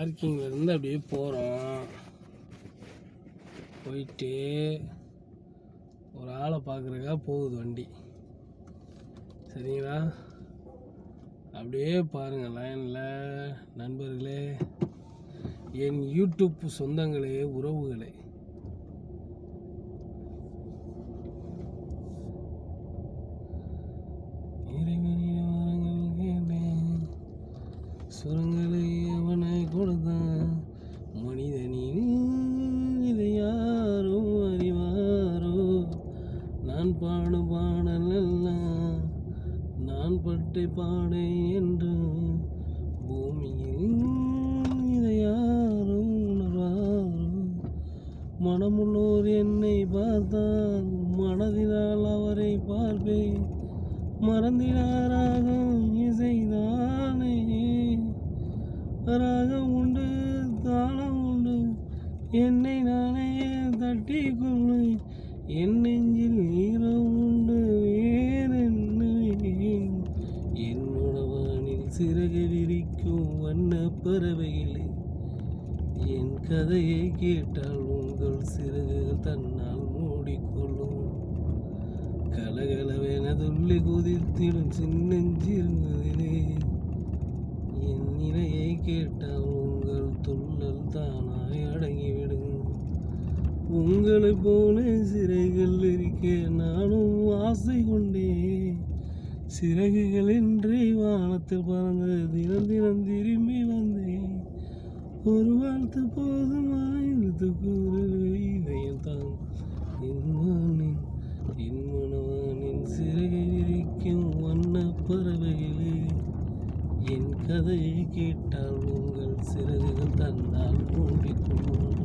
பார்க்கிங்ல இருந்து அப்படியே போகிறோம் போயிட்டு ஒரு ஆளை பார்க்குறக்கா போகுது வண்டி. சரிங்களா? அப்படியே பாருங்கள் லைனில் நண்பர்களே என் யூடியூப் சொந்தங்களே உறவுகளே. இறைவனின் வாரங்கள் சுரங்களே நான் பட்டை பாடை என்று பூமியில் இதை யாரும் உணர்வாரோ மனமுள்ளோர் என்னை பார்த்தால் மனதினால் அவரை பார்ப்பேன். மறந்தினாராக இசைதானே. ராகம் உண்டு தாளம் உண்டு என்னை நானே தட்டி கொள்ளு என் நெஞ்சில் சிறகு விரிக்கும் வண்ண பறவைகளே என் கதையை கேட்டால் உங்கள் சிறகுகள் தன்னால் மூடிக்கொள்ளும். கலகலவென துள்ளி குதித்திடும் சின்னஞ்சிருந்ததிலே என் நிலையை கேட்டால் உங்கள் துள்ளல் தானாய் அடங்கிவிடும். உங்களைப் போல சிறைகள் இருக்க நானும் ஆசை கொண்டேன் சிறகுகளின்றி வானத்தில் பறந்து தினம் தினம் திரும்பி வந்தேன் ஒரு வாழ்த்து போதுமா இந்த குரல் தான் என்மானின் என் மனவானின் சிறகை விரிக்கும் வண்ண பறவைகளே. என் கதையை கேட்டால் உங்கள் சிறகுகள் தன்னால் மூடிக்கொள்ளும்.